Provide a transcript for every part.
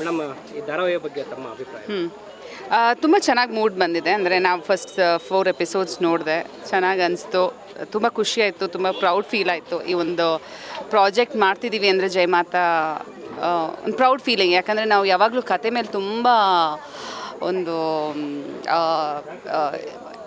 Madam ಈ ಧಾರಾವಾಹಿಯ ಬಗ್ಗೆ ತಮ್ಮ ಅಭಿಪ್ರಾಯ. ತುಂಬ ಚೆನ್ನಾಗಿ ಮೂಡ್ ಬಂದಿದೆ. ಅಂದರೆ ನಾವು ಫಸ್ಟ್ ಫೋರ್ ಎಪಿಸೋಡ್ಸ್ ನೋಡಿದೆ. ಚೆನ್ನಾಗಿ ಅನಿಸ್ತು. ತುಂಬ ಖುಷಿ ಆಯಿತು. ತುಂಬ ಪ್ರೌಡ್ ಫೀಲ್ ಆಯಿತು. ಈ ಒಂದು ಪ್ರಾಜೆಕ್ಟ್ ಮಾಡ್ತಿದ್ದೀವಿ ಅಂದರೆ ಜಯಮಾತಾ ಒಂದು ಪ್ರೌಡ್ ಫೀಲಿಂಗ್ ಯಾಕಂದರೆ ನಾವು ಯಾವಾಗಲೂ ಕತೆ ಮೇಲೆ ತುಂಬ ಒಂದು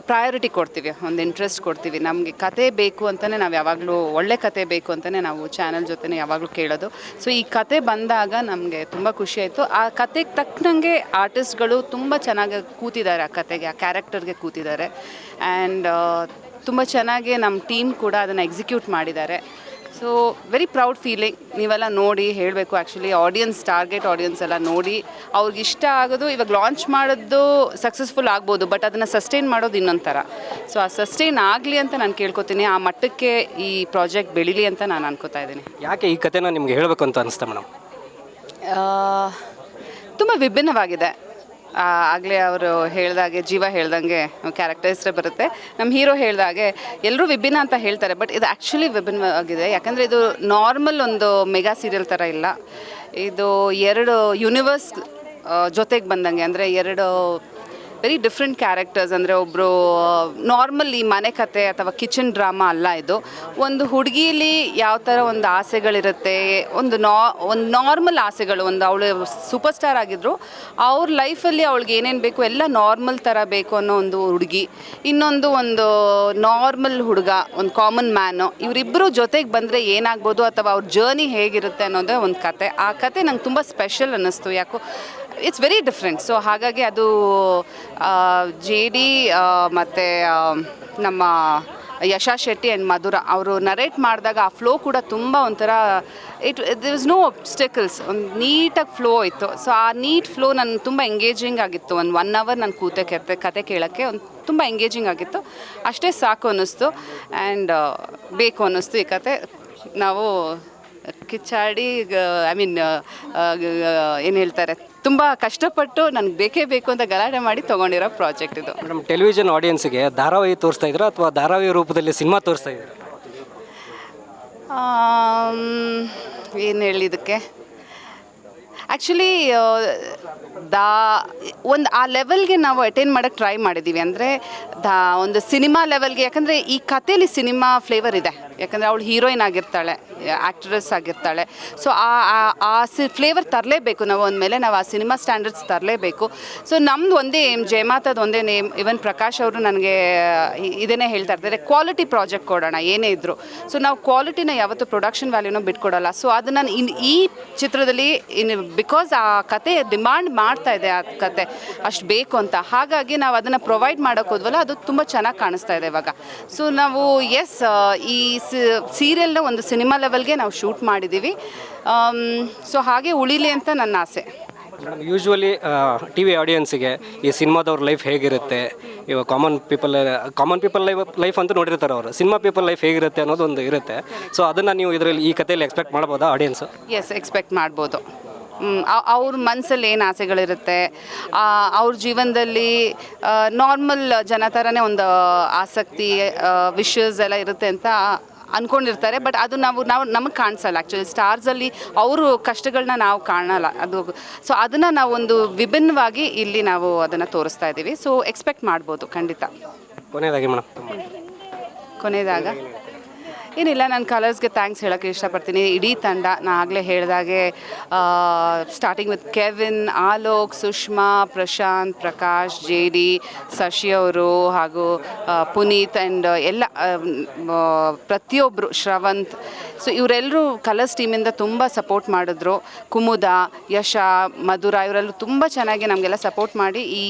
ಪ್ರಯಾರಿಟಿ ಕೊಡ್ತೀವಿ, ಒಂದು ಇಂಟ್ರೆಸ್ಟ್ ಕೊಡ್ತೀವಿ. ನಮಗೆ ಕತೆ ಬೇಕು ಅಂತಲೇ ನಾವು ಯಾವಾಗಲೂ, ಒಳ್ಳೆ ಕತೆ ಬೇಕು ಅಂತಲೇ ನಾವು ಚಾನಲ್ ಜೊತೆ ಯಾವಾಗಲೂ ಕೇಳೋದು. ಸೊ ಈ ಕತೆ ಬಂದಾಗ ನಮಗೆ ತುಂಬ ಖುಷಿ ಆಯಿತು. ಆ ಕತೆಗೆ ತಕ್ಕನಂಗೆ ಆರ್ಟಿಸ್ಟ್ಗಳು ತುಂಬ ಚೆನ್ನಾಗಿ ಕೂತಿದ್ದಾರೆ ಆ ಕತೆಗೆ, ಆ ಕ್ಯಾರೆಕ್ಟರ್ಗೆ ಕೂತಿದ್ದಾರೆ. ಆ್ಯಂಡ್ ತುಂಬ ಚೆನ್ನಾಗಿ ನಮ್ಮ ಟೀಮ್ ಕೂಡ ಅದನ್ನು ಎಕ್ಸಿಕ್ಯೂಟ್ ಮಾಡಿದ್ದಾರೆ. ಸೊ ವೆರಿ ಪ್ರೌಡ್ ಫೀಲಿಂಗ್ ನೀವೆಲ್ಲ ನೋಡಿ ಹೇಳಬೇಕು ಆ್ಯಕ್ಚುಲಿ ಆಡಿಯನ್ಸ್ ಟಾರ್ಗೆಟ್ ಆಡಿಯನ್ಸ್ ಎಲ್ಲ ನೋಡಿ. ಅವ್ರಿಗೆ ಇಷ್ಟ ಆಗೋದು ಇವಾಗ ಲಾಂಚ್ ಮಾಡೋದು ಸಕ್ಸಸ್ಫುಲ್ ಆಗ್ಬೋದು ಬಟ್ ಅದನ್ನು ಸಸ್ಟೈನ್ ಮಾಡೋದು ಇನ್ನೊಂದು ಥರ ಸೊ ಆ ಸಸ್ಟೈನ್ ಆಗಲಿ ಅಂತ ನಾನು ಕೇಳ್ಕೊತೀನಿ. ಆ ಮಟ್ಟಕ್ಕೆ ಈ ಪ್ರಾಜೆಕ್ಟ್ ಬೆಳೀಲಿ ಅಂತ ನಾನು ಅನ್ಕೋತಾ ಇದ್ದೀನಿ. ಯಾಕೆ ಈ ಕಥೆನ ನಿಮ್ಗೆ ಹೇಳಬೇಕು ಅಂತ ಅನಿಸ್ತಾ ಮೇಡಮ್ ತುಂಬ ವಿಭಿನ್ನವಾಗಿದೆ. ಆಗಲೇ ಅವರು ಹೇಳ್ದಾಗೆ ಜೀವ ಹೇಳ್ದಂಗೆ ಕ್ಯಾರೆಕ್ಟರ್ ಹೆಸರೇ ಬರುತ್ತೆ ನಮ್ಮ ಹೀರೋ ಹೇಳ್ದಾಗೆ ಎಲ್ಲರೂ ವಿಭಿನ್ನ ಅಂತ ಹೇಳ್ತಾರೆ ಬಟ್ ಇದು ಆ್ಯಕ್ಚುಲಿ ವಿಭಿನ್ನವಾಗಿದೆ. ಯಾಕಂದರೆ ಇದು ನಾರ್ಮಲ್ ಒಂದು ಮೆಗಾ ಸೀರಿಯಲ್ ಥರ ಇಲ್ಲ. ಇದು ಎರಡು ಯೂನಿವರ್ಸ್ ಜೊತೆಗೆ ಬಂದಂಗೆ, ಅಂದರೆ ಎರಡು ವೆರಿ ಡಿಫ್ರೆಂಟ್ ಕ್ಯಾರೆಕ್ಟರ್ಸ್ ಅಂದರೆ ಒಬ್ಬರು ನಾರ್ಮಲಿ ಮನೆ ಕತೆ ಅಥವಾ ಕಿಚನ್ ಡ್ರಾಮಾ ಅಲ್ಲ ಇದು. ಒಂದು ಹುಡುಗಿಲಿ ಯಾವ ಥರ ಒಂದು ಆಸೆಗಳಿರುತ್ತೆ, ಒಂದು ನಾ, ಒಂದು ನಾರ್ಮಲ್ ಆಸೆಗಳು, ಒಂದು ಅವಳು ಸೂಪರ್ ಸ್ಟಾರ್ ಆಗಿದ್ರು, ಅವ್ರ ಲೈಫಲ್ಲಿ ಅವಳಿಗೆ ಏನೇನು ಬೇಕು, ಎಲ್ಲ ನಾರ್ಮಲ್ ಥರ ಬೇಕು ಅನ್ನೋ ಒಂದು ಹುಡುಗಿ. ಇನ್ನೊಂದು ಒಂದು ನಾರ್ಮಲ್ ಹುಡುಗ, ಒಂದು ಕಾಮನ್ ಮ್ಯಾನು ಇವರಿಬ್ಬರು ಜೊತೆಗೆ ಬಂದರೆ ಏನಾಗ್ಬೋದು ಅಥವಾ ಅವ್ರ ಜರ್ನಿ ಹೇಗಿರುತ್ತೆ ಅನ್ನೋದೇ ಒಂದು ಕತೆ. ಆ ಕತೆ ನಂಗೆ ತುಂಬ ಸ್ಪೆಷಲ್ ಅನ್ನಿಸ್ತು. ಯಾಕೋ ಇಟ್ಸ್ ವೆರಿ ಡಿಫ್ರೆಂಟ್ ಸೊ ಹಾಗಾಗಿ ಅದು ಜೆ ಡಿ ಮತ್ತು ನಮ್ಮ ಯಶಾ ಶೆಟ್ಟಿ ಆ್ಯಂಡ್ ಮಧುರ ಅವರು ನರೇಟ್ ಮಾಡಿದಾಗ ಆ ಫ್ಲೋ ಕೂಡ ತುಂಬ ಒಂಥರ it there is no obstacles ಒಂದು ನೀಟಾಗಿ ಫ್ಲೋ ಇತ್ತು ಸೊ ಆ ನೀಟ್ ಫ್ಲೋ ನನ್ನ ತುಂಬ ಎಂಗೇಜಿಂಗ್ ಆಗಿತ್ತು. ಒಂದು ಒನ್ ಅವರ್ ನಾನು ಕೂತೆ ಕೆತ್ತೆ ಕತೆ ಕೇಳೋಕ್ಕೆ ಒಂದು ತುಂಬ ಎಂಗೇಜಿಂಗ್ ಆಗಿತ್ತು. ಅಷ್ಟೇ ಸಾಕು ಅನ್ನಿಸ್ತು. ಆ್ಯಂಡ್ ಬೇಕು ಅನ್ನಿಸ್ತು ಈ ಕತೆ. ನಾವು ಕಿಚ್ಚಾಡಿ ಐ ಮೀನ್ ಏನು ಹೇಳ್ತಾರೆ? ತುಂಬ ಕಷ್ಟಪಟ್ಟು ನನಗೆ ಬೇಕೇ ಬೇಕು ಅಂತ ಗಲಾಟೆ ಮಾಡಿ ತೊಗೊಂಡಿರೋ ಪ್ರಾಜೆಕ್ಟ್ ಇದು. ಮೇಡಮ್ ಟೆಲಿವಿಷನ್ ಆಡಿಯನ್ಸ್ಗೆ ಧಾರಾವಾಹಿ ತೋರಿಸ್ತಾ ಇದ್ದೀರಾ ಅಥವಾ ಧಾರಾವಾಹಿ ರೂಪದಲ್ಲಿ ಸಿನಿಮಾ ತೋರಿಸ್ತಾ ಇದ್ದೀರಾ? ಏನು ಹೇಳಿ ಇದಕ್ಕೆ ಆ್ಯಕ್ಚುಲಿ ದಾ ಒಂದು ಆ ಲೆವೆಲ್ಗೆ ನಾವು ಅಟೆಂಡ್ ಮಾಡೋಕ್ಕೆ ಟ್ರೈ ಮಾಡಿದ್ದೀವಿ ಅಂದರೆ ದಾ ಒಂದು ಸಿನಿಮಾ ಲೆವೆಲ್ಗೆ ಯಾಕಂದರೆ ಈ ಕಥೆಯಲ್ಲಿ ಸಿನಿಮಾ ಫ್ಲೇವರ್ ಇದೆ. ಯಾಕಂದರೆ ಅವಳು ಹೀರೋಯಿನ್ ಆಗಿರ್ತಾಳೆ ಆ್ಯಕ್ಟ್ರೆಸ್ ಆಗಿರ್ತಾಳೆ. ಸೊ ಆ, ಆ- ಸಿ ಫ್ಲೇವರ್ ತರಲೇಬೇಕು ನಾವು ಅಂದಮೇಲೆ ನಾವು ಆ ಸಿನಿಮಾ ಸ್ಟ್ಯಾಂಡರ್ಡ್ಸ್ ತರಲೇಬೇಕು. ಸೊ ನಮ್ದು ಒಂದೇ ಏಮ್ ಜಯಮಾತದ ಒಂದೇ ನೇಮ್ ಇವನ್ ಪ್ರಕಾಶ್ ಅವರು ನನಗೆ ಇದನ್ನೇ ಹೇಳ್ತಾ ಇರ್ತಾರೆ ಕ್ವಾಲಿಟಿ ಪ್ರಾಜೆಕ್ಟ್ ಕೊಡೋಣ, ಏನೇ ಇದ್ದರೂ ಸೊ ನಾವು ಕ್ವಾಲಿಟಿನ ಯಾವತ್ತೂ ಪ್ರೊಡಕ್ಷನ್ ವ್ಯಾಲ್ಯೂನ ಬಿಟ್ಕೊಡಲ್ಲ. ಸೊ ಅದು ನಾನು ಇನ್, ಈ ಚಿತ್ರದಲ್ಲಿ ಇನ್ ಬಿಕಾಸ್ ಆ ಕತೆ ಡಿಮಾಂಡ್ ಮಾಡ್ತಾ ಇದೆ ಆ ಕತೆ, ಅಷ್ಟು ಬೇಕು ಅಂತ. ಹಾಗಾಗಿ ನಾವು ಅದನ್ನು ಪ್ರೊವೈಡ್ ಮಾಡೋಕೆ ಹೋದ್ವಲ್ಲ, ಅದು ತುಂಬ ಚೆನ್ನಾಗಿ ಕಾಣಿಸ್ತಾ ಇದೆ ಇವಾಗ. ಸೊ ನಾವು ಎಸ್ ಈ ಸೀರಿಯಲ್ನ ಒಂದು ಸಿನಿಮಾ ಲೆವೆಲ್ಗೆ ನಾವು ಶೂಟ್ ಮಾಡಿದ್ದೀವಿ. ಸೊ ಹಾಗೆ ಉಳಿಲಿ ಅಂತ ನನ್ನ ಆಸೆ. ಮೇಡಮ್ ಯೂಶ್ವಲಿ ಟಿ ವಿ ಆಡಿಯನ್ಸಿಗೆ ಈ ಸಿನಿಮಾದವ್ರ ಲೈಫ್ ಹೇಗಿರುತ್ತೆ? ಇವಾಗ common people common people life life ಅಂತ ನೋಡಿರ್ತಾರೆ ಅವರು. ಸಿನಿಮಾ ಪೀಪಲ್ ಲೈಫ್ ಹೇಗಿರುತ್ತೆ ಅನ್ನೋದು ಒಂದು ಇರುತ್ತೆ. ಸೊ ಅದನ್ನು ನೀವು ಇದರಲ್ಲಿ ಈ ಕಥೆಯಲ್ಲಿ ಎಕ್ಸ್ಪೆಕ್ಟ್ ಮಾಡ್ಬೋದಾ ಆಡಿಯನ್ಸು? ಎಸ್ ಎಕ್ಸ್ಪೆಕ್ಟ್ ಮಾಡ್ಬೋದು. ಅವ್ರ ಮನಸ್ಸಲ್ಲಿ ಏನು ಆಸೆಗಳಿರುತ್ತೆ? ಅವ್ರ ಜೀವನದಲ್ಲಿ ನಾರ್ಮಲ್ ಜನ ಥರನೇ ಒಂದು ಆಸಕ್ತಿ ವಿಷಸ್ ಎಲ್ಲ ಇರುತ್ತೆ ಅಂತ ಅಂದ್ಕೊಂಡಿರ್ತಾರೆ ಬಟ್ ಅದು ನಾವು ನಾವು ನಮಗೆ ಕಾಣಿಸಲ್ಲ ಆ್ಯಕ್ಚುಲಿ ಸ್ಟಾರ್ಸಲ್ಲಿ ಅವರು ಕಷ್ಟಗಳನ್ನ ನಾವು ಕಾಣಲ್ಲ. ಅದು ಸೊ ಅದನ್ನು ನಾವು ಒಂದು ವಿಭಿನ್ನವಾಗಿ ಇಲ್ಲಿ ನಾವು ಅದನ್ನು ತೋರಿಸ್ತಾ ಇದ್ದೀವಿ. ಸೊ ಎಕ್ಸ್ಪೆಕ್ಟ್ ಮಾಡ್ಬೋದು ಖಂಡಿತ. ಕೊನೆಯದಾಗಿ ಮೇಡಮ್. ಕೊನೆಯದಾಗ? ಏನಿಲ್ಲ, ನಾನು ಕಲರ್ಸ್ಗೆ ಥ್ಯಾಂಕ್ಸ್ ಹೇಳೋಕ್ಕೆ ಇಷ್ಟಪಡ್ತೀನಿ. ಇಡೀ ತಂಡ, ನಾನು ಆಗಲೇ ಹೇಳಿದಾಗೆ starting with Kevin Alok Sushma Prashanth Prakash J D Shashi ಅವರು ಹಾಗೂ ಪುನೀತ್ ಆ್ಯಂಡ್ ಎಲ್ಲ ಪ್ರತಿಯೊಬ್ಬರು ಶ್ರವಂತ್ ಸೊ ಇವರೆಲ್ಲರೂ ಕಲರ್ಸ್ ಟೀಮಿಂದ ತುಂಬ ಸಪೋರ್ಟ್ ಮಾಡಿದ್ರು. ಕುಮುದ, ಯಶ, ಮಧುರ, ಇವರೆಲ್ಲರೂ ತುಂಬ ಚೆನ್ನಾಗಿ ನಮಗೆಲ್ಲ ಸಪೋರ್ಟ್ ಮಾಡಿ ಈ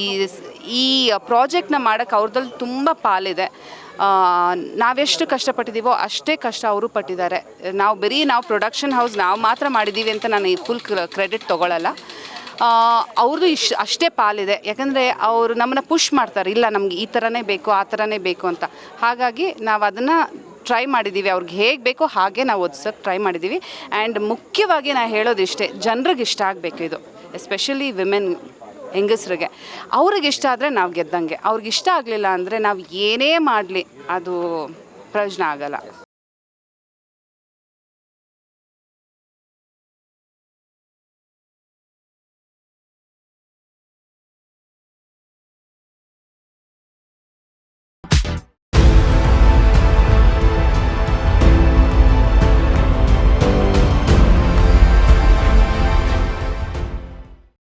ಈ ಪ್ರಾಜೆಕ್ಟ್ನ ಮಾಡೋಕ್ಕೆ ಅವ್ರದ್ರಲ್ಲಿ ತುಂಬ ಪಾಲಿದೆ. ನಾವೆಷ್ಟು ಕಷ್ಟಪಟ್ಟಿದ್ದೀವೋ ಅಷ್ಟೇ ಕಷ್ಟ ಅವರು ಪಟ್ಟಿದ್ದಾರೆ. ನಾವು ಬರೀ ನಾವು ಪ್ರೊಡಕ್ಷನ್ ಹೌಸ್ ನಾವು ಮಾತ್ರ ಮಾಡಿದ್ದೀವಿ ಅಂತ ನಾನು ಈ ಫುಲ್ ಕ್ರೆಡಿಟ್ ತೊಗೊಳ್ಳಲ್ಲ ಅವ್ರದ್ದು ಇಶ್, ಅಷ್ಟೇ ಪಾಲಿದೆ. ಯಾಕಂದರೆ ಅವರು ನಮ್ಮನ್ನು ಪುಷ್ ಮಾಡ್ತಾರೆ. ಇಲ್ಲ, ನಮ್ಗೆ ಈ ಥರನೇ ಬೇಕು, ಆ ಥರನೇ ಬೇಕು ಅಂತ. ಹಾಗಾಗಿ ನಾವು ಅದನ್ನು ಟ್ರೈ ಮಾಡಿದ್ದೀವಿ. ಅವ್ರಿಗೆ ಹೇಗೆ ಬೇಕೋ ಹಾಗೆ ನಾವು ಓದಿಸೋಕೆ ಟ್ರೈ ಮಾಡಿದ್ದೀವಿ. ಆ್ಯಂಡ್ ಮುಖ್ಯವಾಗಿ ನಾನು ಹೇಳೋದಿಷ್ಟೇ ಜನರಿಗೆ ಇಷ್ಟ ಆಗಬೇಕು ಇದು. ಎಸ್ಪೆಷಲಿ ವಿಮೆನ್ ಹೆಂಗಸ್ರಿಗೆ. ಅವ್ರಿಗೆ ಇಷ್ಟ ಆದರೆ ನಾವು ಗೆದ್ದಂಗೆ. ಅವ್ರಿಗೆ ಇಷ್ಟ ಆಗಲಿಲ್ಲ ಅಂದರೆ ನಾವು ಏನೇ ಮಾಡಲಿ, ಅದು ಪ್ರಯೋಜನ ಆಗಲ್ಲ.